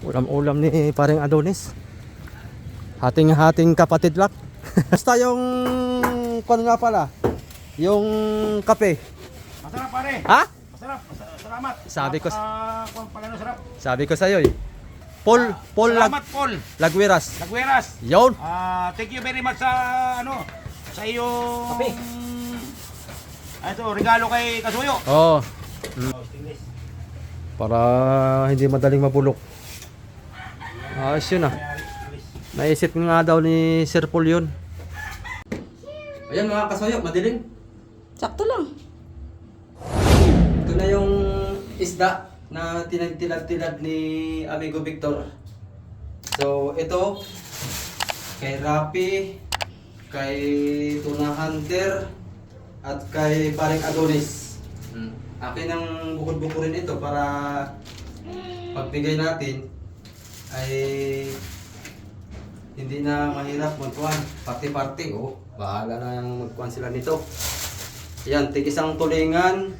Ulam-ulam ni paring Adonis. Hating-hating kapatid lak. Basta yung kung nga pala, yung kape. Masarap pare. Ha? Masarap. Mas- Salamat. Sabi ko- kung pala sarap. Sabi ko sa'yo eh. Paul, Paul Lag Salamat Paul. Lagwiras. Lagweras. Yun. Ah, thank you very much sa ano sa iyong Kape. Ah, ito, regalo kay Kasuyo. Oo. Mm. Para hindi madaling mabulok. Ayos yun ah. Naisip nga daw ni Sir Paul yun. Ayan mga kasoyo, madilim. Sakto lang. Ito na yung isda na tinagtilad-tilad ni Amigo Victor. So, ito kay Rapi, kay Tuna Hunter, at kay Paring Adonis. Hmm. Akin ang bukod-bukurin ito para pagbigay natin ay hindi na mahirap magkuhan. Party-party, oh. Bahala na yung magkuhan sila nito. Yan, tig isang tulingan,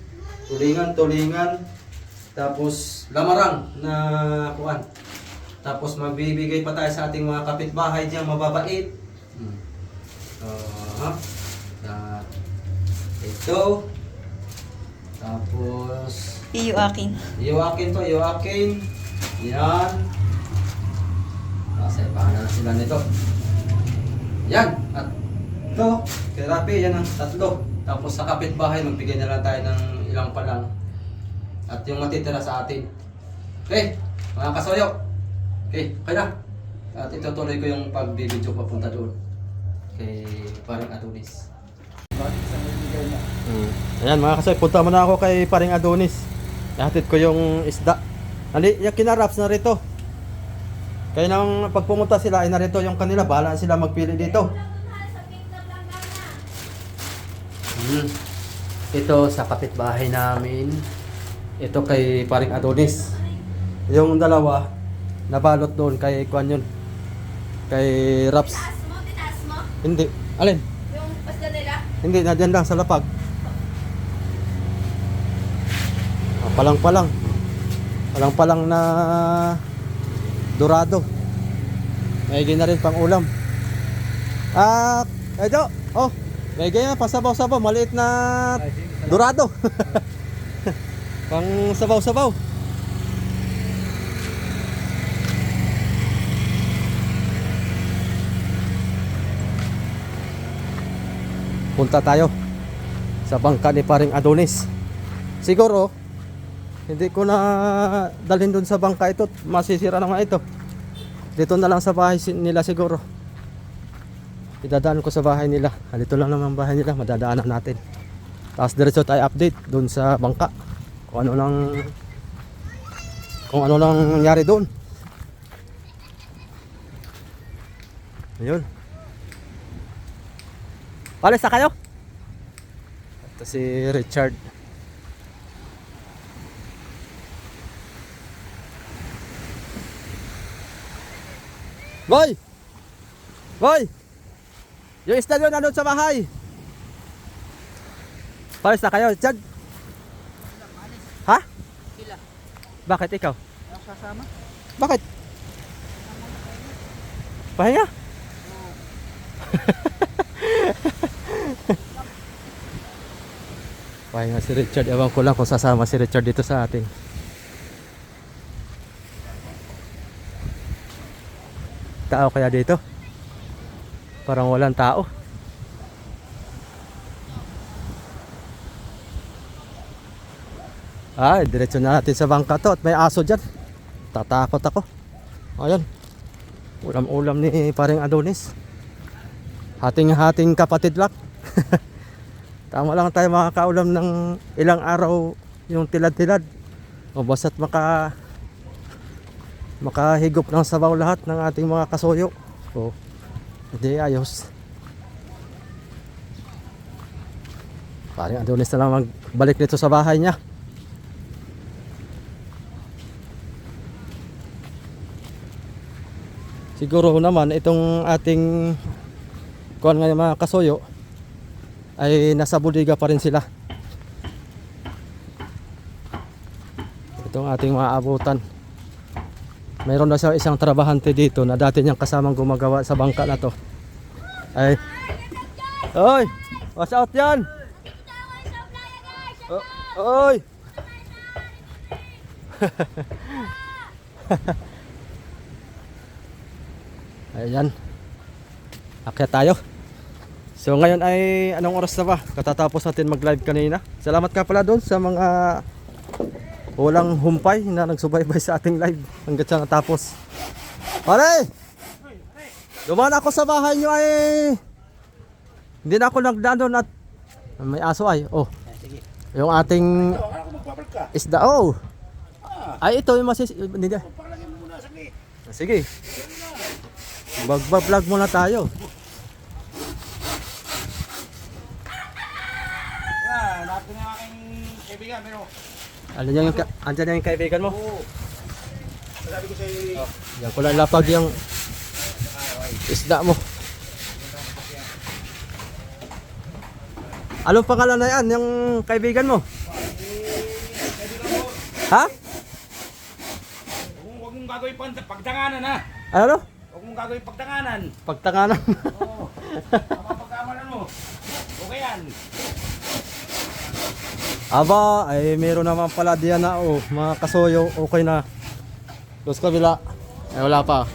tulingan, tulingan, tapos lamarang na kuan. Tapos magbibigay pa tayo sa ating mga kapitbahay diyan mababait. Hmm. Uh, na ito. Tapos Iyo akin. iyo akin to, iyo akin. Yan. Sila nito. Yan. At ito, Rapi, yan ang tatlo. Tapos sa kapitbahay, magbigay na lang tayo ng ilang pa lang. At yung matitira sa atin. Okay, mga kasoyo. Okay, okay na. At itutuloy ko yung pagbibidyo papunta doon. Kay parang Adonis. Mm. Ayan mga kasoy, punta muna ako kay paring Adonis. Ihatid ko yung isda. Ali, yung kinaraps na rito. Kaya nang pag pumunta sila, ay narito yung kanila. Bahala sila magpili dito. Mm. Ito sa kapitbahay namin. Ito kay paring Adonis. Yung dalawa, nabalot doon kay Kwan yun. Kay Raps. Tinaas mo? Tinaas mo? Hindi. Alin? Yung pasda nila? Hindi, nadyan lang sa lapag. Ah, palang-palang. Palang-palang na dorado. May na rin pang ulam. Ah, ito. Oh, may ganyan pasabaw-sabaw, maliit na dorado. pang sabaw-sabaw. punta tayo sa bangka ni paring Adonis. Siguro, hindi ko na dalhin doon sa bangka ito. Masisira naman ito. Dito na lang sa bahay nila siguro. Idadaan ko sa bahay nila. Ah, Dito lang naman bahay nila. Madadaanan natin. Tapos diretso tayo update doon sa bangka. Kung ano lang kung ano lang nangyari doon. Ayun. Palis na kayo? Ito si Richard. Boy! Boy! Yung isda nyo nandun sa bahay. Palis na kayo. Diyan. Ha? Sila. Bakit ikaw? Ako sasama? Bakit? Pahinga? Pahinga si Richard. Ewan ko lang kung sasama si Richard dito sa atin. Tao kaya dito? Parang walang tao. Ay, diretso na natin sa bangka to at may aso dyan. Tatakot ako. Ayun. Ulam-ulam ni paring Adonis. Hating-hating kapatid lak. Tama lang tayo makakaulam ng ilang araw yung tilad-tilad. O basta't maka makahigop ng sabaw lahat ng ating mga kasuyo. O, hindi ayos. Paring Adonis na lang magbalik dito sa bahay niya. Siguro naman itong ating kuan nga mga kasuyo ay nasa bodega pa rin sila. Itong ating mga abutan. Mayroon na siya isang trabahante dito na dati niyang kasamang gumagawa sa bangka na to. Ay. Oy! Watch out yan! O- Oy! Ayan. Akyat tayo. So ngayon ay anong oras na ba? Katatapos natin mag-live kanina. Salamat ka pala doon sa mga walang humpay na nagsubaybay sa ating live hanggang sa natapos. Pare! Dumaan ako sa bahay nyo ay hindi na ako nagdaan doon at may aso ay. Oh. Yung ating isda. Oh. Ay ito yung masis... Hindi na. Sige. Magba-vlog muna tayo. Yan, natin na aking kaibigan, pero Ano yung, ka- andyan yung kaibigan mo? oo. Sabi ko sa'yo, Yan ko lang lapag yung isda mo. Anong pangalan na yan, yung kaibigan mo? Ha? huwag mong- huwag mong gagawin pang- pagtanganan ha. Ano? Huwag mong gagawin pagtanganan. Pagtanganan. Oo. Tama pagkamalan mo. Okay yan. Aba, ay meron naman pala diyan na oh, mga kasoyo, okay na. Doon sa kabila. Ay wala pa.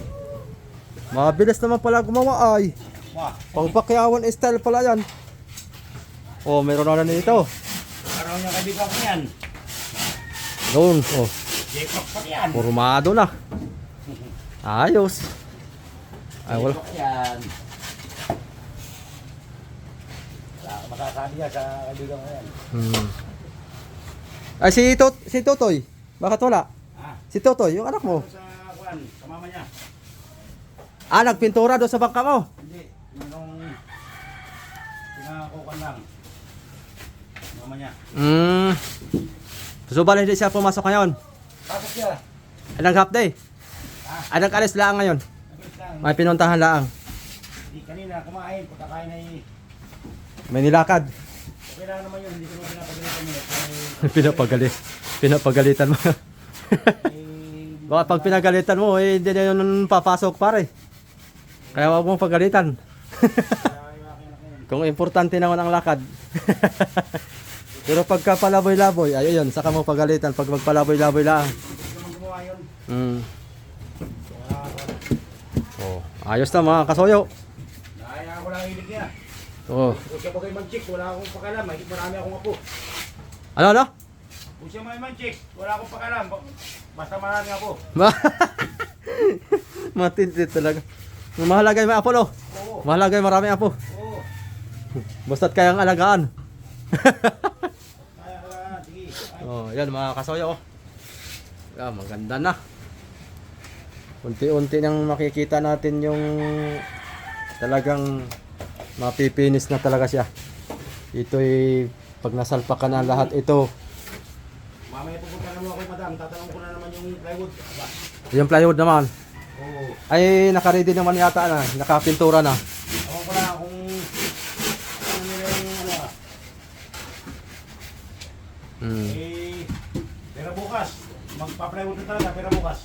Mabilis naman pala gumawa ay. Wah, Pangpakyawan style pala yan. Oh, meron na dito. araw niya kaibigan ko yan. Doon, oh, J-Crock pa yan. formado na. Ayos. Ay, wala. Yan. Wala ka masasabi yan sa kaibigan ko yan. Hmm. Ay, si, Tot si Totoy. Bakit wala? Ha? Si Totoy, yung anak mo. Sa kuan, sa mama niya. Ah, nagpintura doon sa bangka mo. Hindi, yung pinakukan lang. Mama niya. Hmm. So, bala hindi siya pumasok ngayon. Bakit siya? Ay, nag half day. Ay, nag-alis lang ngayon. Lang. May pinuntahan lang. Hindi kanina kumain, pagkakain ay May nilakad. okay lang naman yun, hindi ko naman pinapagalitan yun. Pinapagali. Pinapagalitan mo. Baka pag pinagalitan mo, eh, hindi na yun papasok pare. Kaya wag mong pagalitan. Kung importante naman ang lakad. Pero pagka palaboy-laboy, ayun yun, saka mo pagalitan pag magpalaboy-laboy lang. Mm. Oh, ayos na mga kasoyo. Nahayaan ko lang hilig niya. Oh. Kung siya bagay mag-chick, wala akong pakalam. Marami akong apo. Ano ano? Kung siya may man-chick, wala akong pakalam. Ba- Basta marami ako. Ma- Matindi talaga. Mahalaga yung may apo, no? Oo. Mahalaga yung marami apo. Oo. Basta't kayang alagaan. Kaya ka, sige. Oh, yan mga kasoyo. oh. Yan, maganda na. Unti-unti nang makikita natin yung talagang mapipinis na talaga siya. Ito'y pag nasalpakan na lahat ito. Mamaya pupunta naman ako kay madam. Tatanong ko na naman yung plywood. Aba. Yung plywood naman Oo. ay naka-ready naman yata na, nakapintura na. Ako ko lang kung ano nila yung ano ah. Hmm. Eh, pero bukas. Magpa-plywood na talaga, pero bukas.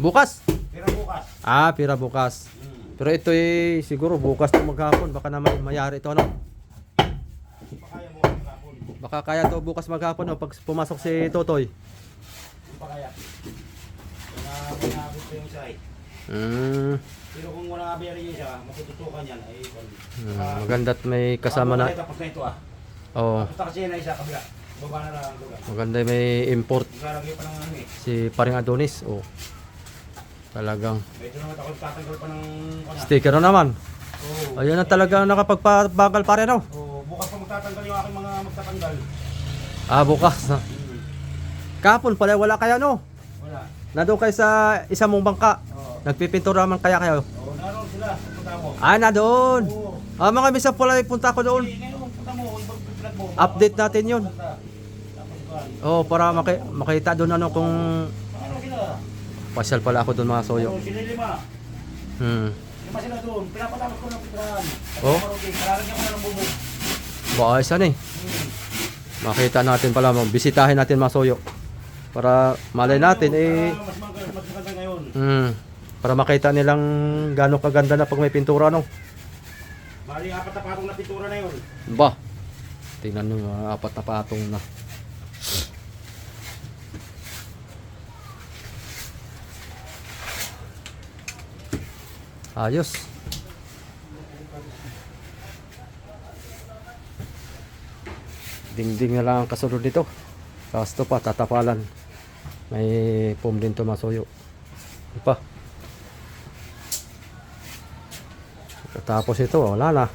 Bukas. Pero bukas. Ah, pira bukas. Hmm. Pero ito'y siguro bukas na maghapon baka naman mayari ito ano. Pakaya bukas ng hapon. Baka kaya to bukas maghapon no, pag pumasok si Totoy. Hindi pa kaya. Kaya may naabot ko yung isa eh. Hmm. Pero kung wala nga biyari yung isa, matututukan yan. Ay, Hmm, maganda't may kasama na. Tapos na ito ah. Oh, Punta kasi yan na isa kabila. Baba na lang ang lugar. maganda may import Ilalagay pa ng ano eh. si Paring Adonis. Oh. Talagang Medyo naman ako tatanggal pa ng kanya. sticker na naman. Oo. Ayun na talaga nakapagpabagal pare no. Oo, bukas pa magtatanggal yung aking mga. Ah, bukas. Hmm. Kahapon pala wala kaya no. Wala. Nandun kayo sa isa mong bangka. Oo. Nagpipintura man kaya kayo. Oo, naroon sila. Punta mo. Ah, na doon. Oo. Ah, mga misa pala punta ko doon. Ngayon, vlog mo. Update natin yun. Tapos. Oh, para maki- makita doon ano kung Ano sila? pasyal pala ako doon mga soyo. Ano, sila lima. Hmm. Lima sila doon. Pinapatapos ko ng pitran. Oh. Kalalagyan ko na ng bubog. Baayos yan eh. Hmm. Makita natin pala, bisitahin natin mga soyo. Para malay natin eh mas mag- mas maganda ngayon. Mm. Para makita nilang gaano kaganda na pag may pintura, no? Bali, apat na patong na pintura na yun. Ba, tingnan nyo mga apat na patong na. Ayos. Dingding na lang ang kasunod nito. Tapos ito pa, tatapalan. May foam din to masuyo. Ito pa. Tapos ito, wala na.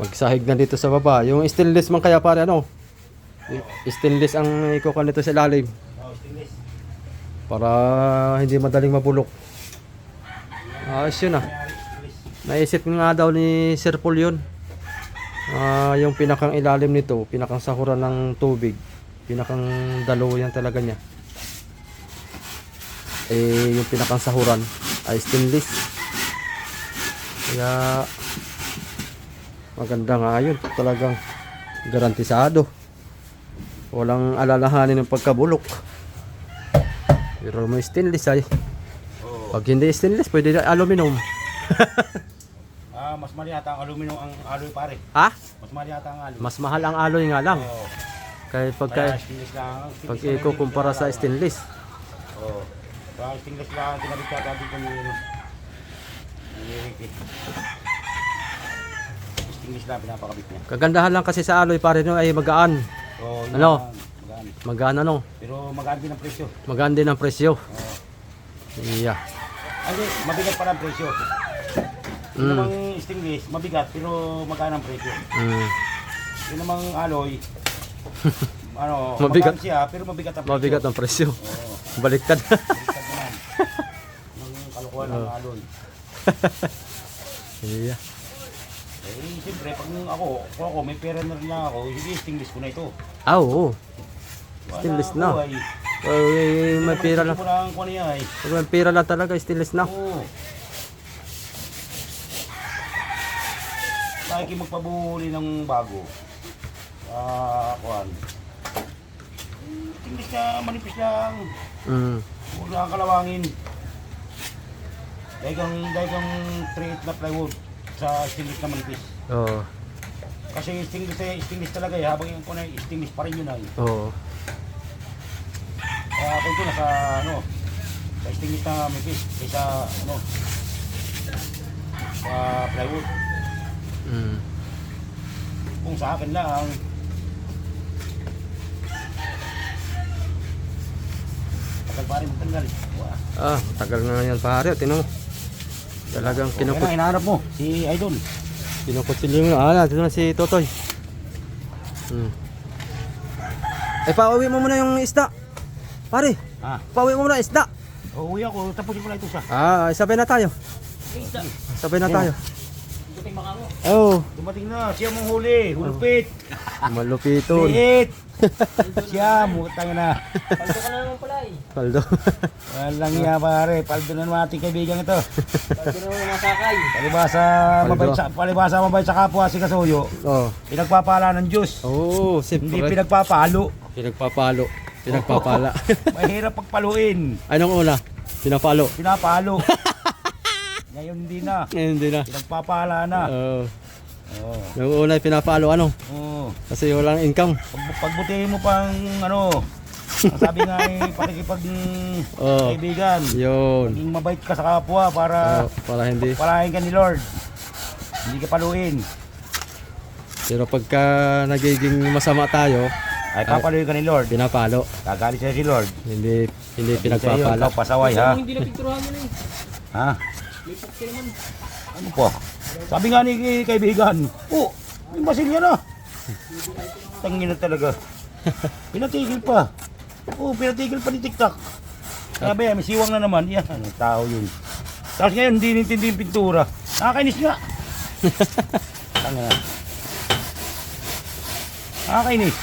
Magsahig na dito sa baba. Yung stainless man kaya pare ano? Stainless ang ikukuha nito sa ilalim. Para hindi madaling mabulok. Ayos yun ah. Naisip nga daw ni Sir Paul yun. Ah, yung pinakang ilalim nito, pinakang sahuran ng tubig. Pinakang dalawa yan talaga niya. Eh, yung pinakang sahuran ay stainless. Kaya maganda nga yun. Talagang garantisado. Walang alalahanin ng pagkabulok. Pero may stainless ay. Pag hindi stainless, pwede aluminum. Mas mali yata ang aluminum ang alloy pare. Ha? Mas mali yata ang alloy. Mas mahal ang alloy nga lang. Oo. Kaya Kaya pagka stainless lang. Stainless pag lang yung ikukumpara sa stainless. Oo. Kaya stainless lang ang kinabit ka dati kung yun. Stainless lang pinapakabit niya. Kagandahan lang kasi sa alloy pare no ay magaan. Oo. yun Ano? Magaan. Magaan ano? Pero magaan din ang presyo. Magaan din ang presyo. Oo. Iya. Ay, di, mabigat pala ang presyo. Yung Mm. namang stainless, mabigat pero magaan ang presyo. Mm. Yung namang alloy, ano, Mabigat. siya pero mabigat ang presyo. Mabigat ang presyo. Oo. Baliktad. Baliktad naman. Ng kalukuhan ng alloy. iya. Eh, siyempre, pag ako, kung ako, may pera na rin lang ako, hindi stainless ko na ito. Ah, oo. Wala Stainless ako, na. Ay, Eh, may pera lang. Lang kung ano yan, ay. Pag may pera lang talaga, stainless na. Oo. Lagi magpabuhuli ng bago. Ah, kuhan. Stainless na, manipis lang. Mm. Huwag lang kalawangin. Dahil kang, dahil kang 3 na plywood sa stainless na manipis. Oo. Kasi stainless, stainless talaga eh. Habang yung kunay, stainless pa rin yun ay. Oo. Kaya ako ito nasa ano, sa stainless na manipis. Kaysa ano, sa plywood. Mm. Kung sa akin lang, tagal pa rin matanggal. Wah. Ah, tagal na yan pare. Tino. Talagang Kaya kinukot. na, hinahanap mo, si Idol. Kinukutsilyo mo na. Ah, nandito na si Totoy. Hmm. Eh, pauwi mo muna yung isda. Pare, Ah, pauwi mo muna isda. uuwi ako, tapusin ko lang ito sa. Ah, sabay na tayo. Sabay na tayo. Oh, Dumating na, siya mong huli, hulupit, malupiton. liit. siya, mutang na. Paldo. Walang iya pare, paldo na naman ating kaibigan ito. Palibasa Paldo. mabait sa, palibasa mabait sa kapwa si Kasuyo. oh. Pinagpapala ng Diyos. Oh, Hindi pinagpapalo. Pinagpapalo. Pinagpapala. Mahirap pagpaluin. Anong una? Pinapalo. Pinapalo. Ngayon hindi na. Ngayon hindi na. Pinagpapala na. Oh. Oo. Yung una pinapalo ano? Oo. Kasi walang income. Pag, pagbutihin mo pang ano, sabi nga eh, pakikipag Oh. kaibigan. Yun. Maging mabait ka sa kapwa para Oh, para hindi. palahin ka ni Lord. Hindi ka paluin. Pero pagka nagiging masama tayo, Ay papaluin ka ni Lord. pinapalo. Kagalit siya si Lord. Hindi hindi Hindi pinagpapala. ikaw pasaway ha. Ha? Ano po? Sabi nga ni kaibigan, oh, may basilya na. Tangin na talaga. Pinatigil pa. Oh, pinatigil pa ni TikTok. Sabi, may siwang na naman. Yan, ano, tao yun. Tapos ngayon, hindi nintindi yung pintura. Nakakainis nga. Tanga na. Nakakainis.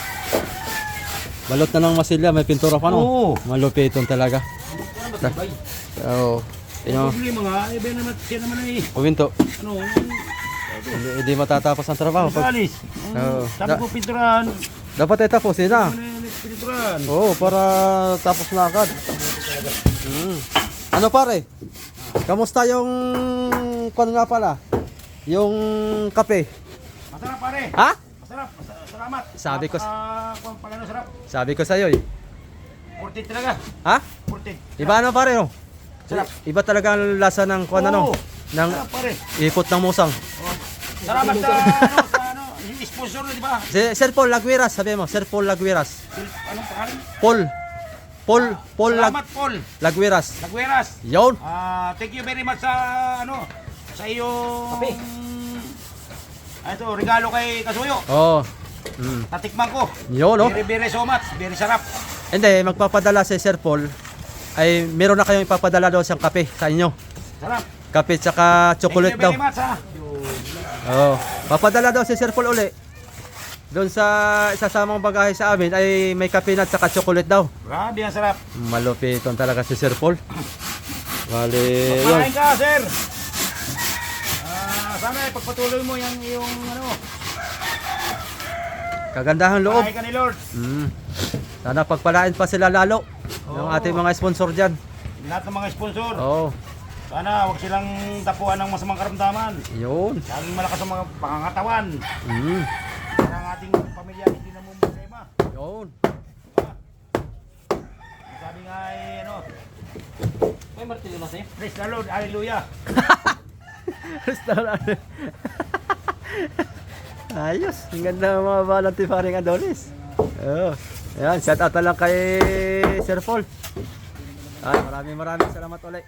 Balot na ng masilya, may pintura pa no? Oo. Malupiton talaga. Oo. Tino, Problema nga, eh, ba naman, siya naman ay, puminto. ano, Hindi, hindi matatapos ang trabaho. Pag, Pag-alis. Oo. Sabi Da- ko, pinturahan. dapat ay tapusin na. Ano na yung? Oo, para tapos na agad. Ano Mm. Ano pare? Kamusta yung kung nga pala? Yung kape? Masarap pare. Ha? Masarap. Masarap. Salamat. Sabi ko- Napaka, kung pagano sarap. Sabi ko sa'yo eh. Kurtit talaga. Ha? Kurtit. Iba ano pare no? Sarap. Iba talaga ang lasa ng kung ano, Oo. ng Sarap pare. ipot ng musang. Salamat sa ano, sa ano, yung sponsor na, di ba? Si Sir Paul Lagwiras, sabi mo, Sir Paul Lagwiras. Anong pangalan? Paul. Paul, Paul Lag Salamat, Paul. Lagwiras. Nagweras. Yon. Ah, thank you very much sa ano, sa iyong Kape. Ah, ito, regalo kay Kasuyo. Oh. Mm. Tatikman ko. Yun, no? Very, very so much. Very sarap. Hindi, magpapadala si Sir Paul ay meron na kayong ipapadala daw siyang kape sa inyo. Sarap. Kape tsaka chocolate daw. much. Oo. Papadala daw si Sir Paul uli. Doon sa isasamang bagahe sa amin ay may kape na tsaka chocolate daw. Grabe, ang sarap. Malupiton talaga si Sir Paul. Bali, yun. Ka, sir. Ah, sana ay pagpatuloy mo yung iyong ano, Kagandahan loob. Kumain ka ni Lord. Mm. Sana pagpalain pa sila lalo ng Oo. ating mga sponsor dyan. Lahat ng mga sponsor. Oo. Sana huwag silang tapuan ng masamang karamdaman. Yun. Laging malakas ang mga pangangatawan. Mm. Para ang ating pamilya hindi na problema. Yun. Sabi nga ay ano, May martilyo na sa'yo? praise the Lord, hallelujah. Restaurant. Ayos. Ang ganda ng mga volunteer paring Adonis. Oo. Ayan, shout out lang kay Sir Paul. Ay, maraming maraming salamat ulit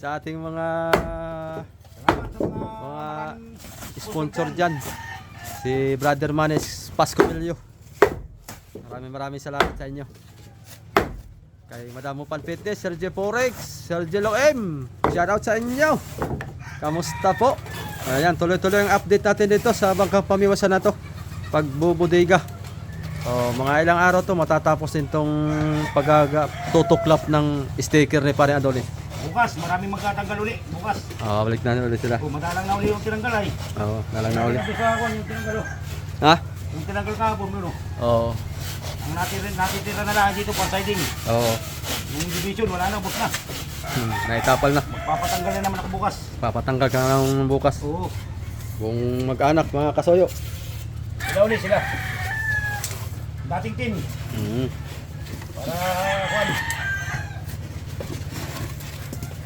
sa ating mga mga, sponsor dyan. Si Brother Manes Pascomilio. Maraming maraming salamat sa inyo. Kay Madam Upan Fitness, Sergio Forex, Sergio Loem. Shout out sa inyo. Kamusta po? Ayan, tuloy-tuloy ang update natin dito sa bangkang pamiwasan na to. Pagbubudega. Oh, mga ilang araw to matatapos din tong pagaga tutuklap ng sticker ni Pare Adonis. Bukas, maraming magtatanggal uli. Bukas. Ah, balik na ulit sila. Oh, madalang na uli yung tinanggal ay. Oo, nalang na ulit. Ito sa akin yung tinanggal. oh. Ha? Yung tinanggal kahapon, ano? Oo. Ang natitira, natitira na lang dito, pansiding. Oo. Yung division, wala na, bus na. Hmm, naitapal na. Papatanggal na naman ako bukas. Papatanggal ka na ng bukas. Oo. Kung mag-anak, mga kasoyo. Sila uli sila. Dating team. Mm. Para, kwan.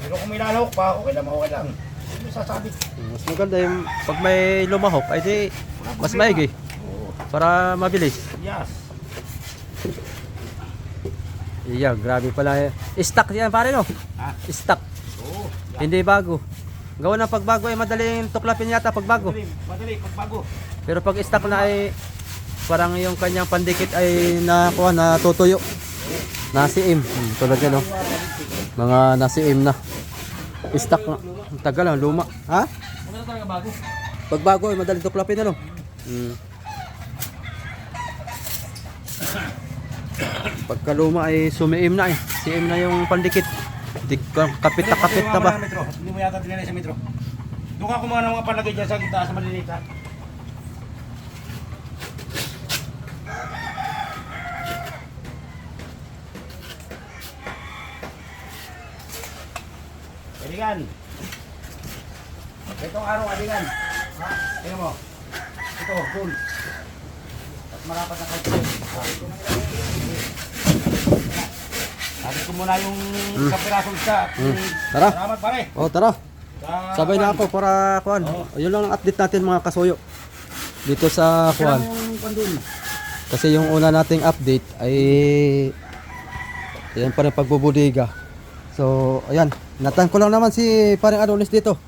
Pero kung may lalahok pa, okay lang, okay lang. Hindi mo sasabi. Mas maganda yung pag may lumahok, ay di mas maigi. Oo. Para mabilis. Yes. Iya, grabe pala. Stock yan pare no? Ha? Stock. Oo. Hindi bago. Gawa ng pagbago ay madaling tuklapin yata pagbago. Madali, madali, pagbago. Pero pag stock na ay parang yung kanyang pandikit ay nakuha na tutuyo. Nasiim. Hmm, tulad yan no? Mga nasiim na. Stock na. Tagal ang luma. Ha? Talaga? Pag bago ay madaling tuklapin ano? Mm. Pagka luma ay sumiim na eh. Siim na yung pandikit. Di kapit na kapit na ba? Hindi mo yata dinala sa metro. Doon ka kumuha ng mga palagay dyan sa gitna, sa maliliit Adigan. Itong araw, Adigan. Ha? Tingnan mo. Ito, full. At marapat na kahit Sabi ko muna yung kapirasong isa. Mm. Tara. Salamat pare. Oh, tara. Sa- Sabay na ako para kuan. Oo. Yun lang ang update natin mga kasuyo. Dito sa kuan. Kasi yung una nating update ay yan pa rin pagbubudega. So, ayan. Natan ko lang naman si parang Adonis dito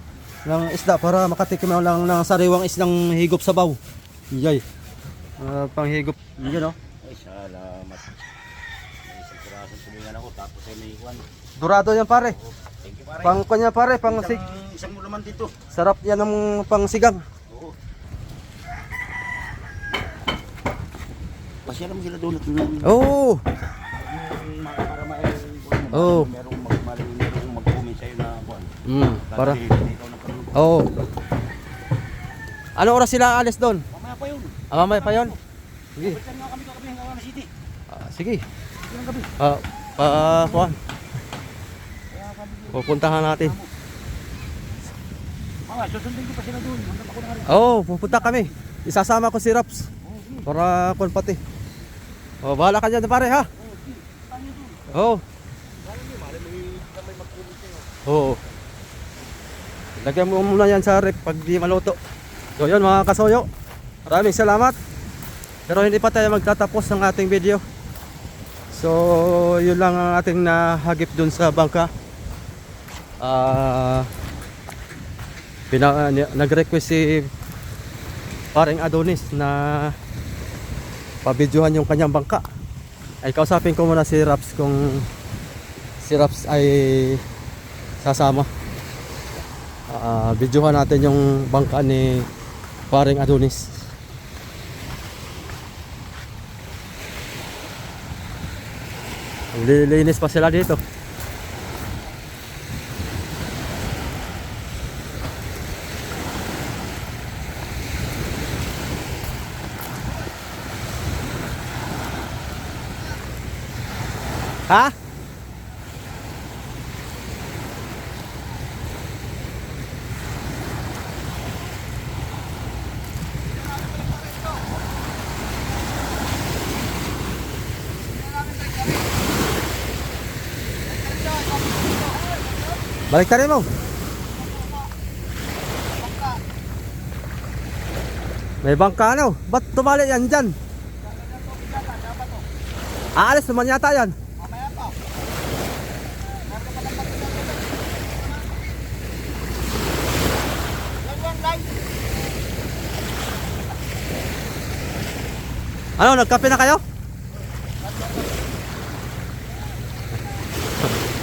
ng isda para makatikim lang ng sariwang isdang higop sa baw. Yay. Uh, panghigop. Yun oh. Ay, salamat. May isang pirasong tulingan ako, tapos ay may iwan. Dorado yan pare. Thank you pare. Pang kanya pare, pang sig isang, isang laman dito. sarap yan ng pang sigang. Oo. Pasya naman sila doon nung Oh, para ma Oo. merong magmali, merong mag-comment sa'yo na kwan. Mm, para. Nagkaroon. Oh. Ano oras sila alis doon? Mamaya pa yun. Ah, mamaya pa yun? Sige. Ah, sige. Ah, pa, uh, kuhan. Pupuntahan natin. Susundin ko pa sila doon. Oo, oh, pupunta kami. Isasama ko si Raps. Para kon pati. Oh, bahala ka dyan pare ha. Oo. Oo. Lagyan mo muna yan sa rep pag di maluto. So yun mga kasoyo. Maraming salamat. Pero hindi pa tayo magtatapos ng ating video. So yun lang ang ating nahagip dun sa bangka. Ah pina, nag-request si paring Adonis na pabidyohan yung kanyang bangka. Ay kausapin ko muna si Raps kung si Raps ay sasama. Ah, videohan natin yung bangka ni paring Adonis. Lilinis pa sila dito. Ha? Balik tayo mo. May bangka ano? Ba't tumali yan dyan? Aalis naman yata yan. Ano, nagkape na kayo?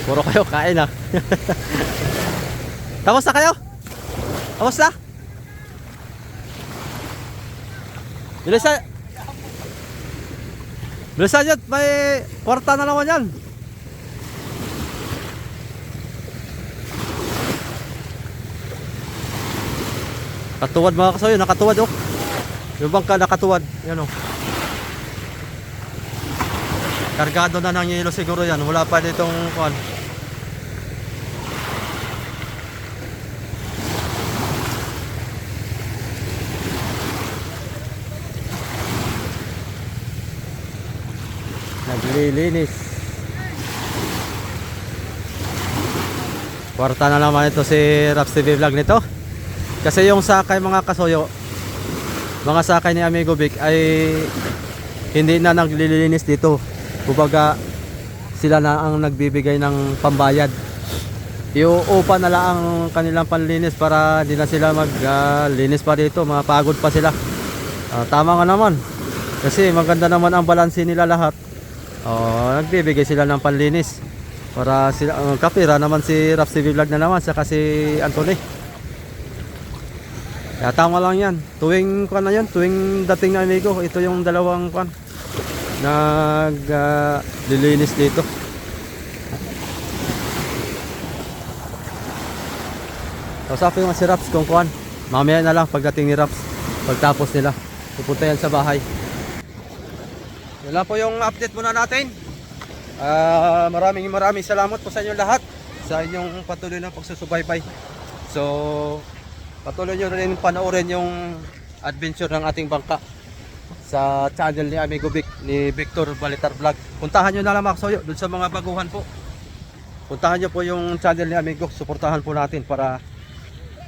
Puro kayo kain ah. Tapos na kayo? Tapos na? Bilisan. Bilisan yun, may kwarta na naman yan. Katuwad mga kasoyo, nakatuwad oh. Yung bangka nakatuwad, yan oh. Kargado na ng yelo siguro yan. Wala pa ditong kuan. Naglilinis. Kwarta na naman ito si Raps TV Vlog nito. Kasi yung sakay mga kasoyo, mga sakay ni Amigo Vic ay hindi na naglilinis dito. Kumbaga sila na ang nagbibigay ng pambayad. Iuupa na lang ang kanilang panlinis para hindi na sila maglinis pa dito. Mapagod pa sila. Ah, tama nga naman. Kasi maganda naman ang balanse nila lahat. Oh, nagbibigay sila ng panlinis. Para sila ang kapira naman si Raps TV Vlog na naman saka si Anthony. Kaya tama lang yan. Tuwing kuan na yan, tuwing dating na amigo, ito yung dalawang kuan nag ah, lilinis dito. Kausapin mo si Raps kung kuan. Mamaya na lang pagdating ni Raps. Pagtapos nila. Pupunta yan sa bahay. Yan lang po yung update muna natin. Ah, maraming maraming salamat po sa inyo lahat sa inyong patuloy na pagsusubaybay. So, patuloy nyo rin panoorin yung adventure ng ating bangka sa channel ni Amigo Vic, ni Victor Balitar Vlog. Puntahan nyo na lang mga kasoyo, dun sa mga baguhan po. Puntahan nyo po yung channel ni Amigo, suportahan po natin para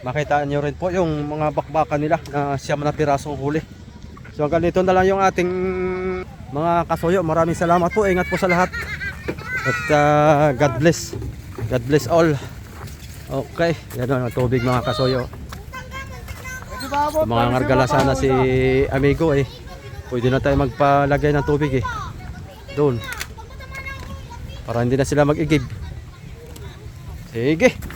makita nyo rin po yung mga bakbakan nila na siyam na pirasong huli. So hanggang dito na lang yung ating mga kasoyo. Maraming salamat po. Ingat po sa lahat. At ah, God bless. God bless all. Okay. Yan ang tubig mga kasoyo. Sa mga ngargala sana si amigo eh. Pwede na tayo magpalagay ng tubig eh. Doon. Para hindi na sila mag-igib. Sige.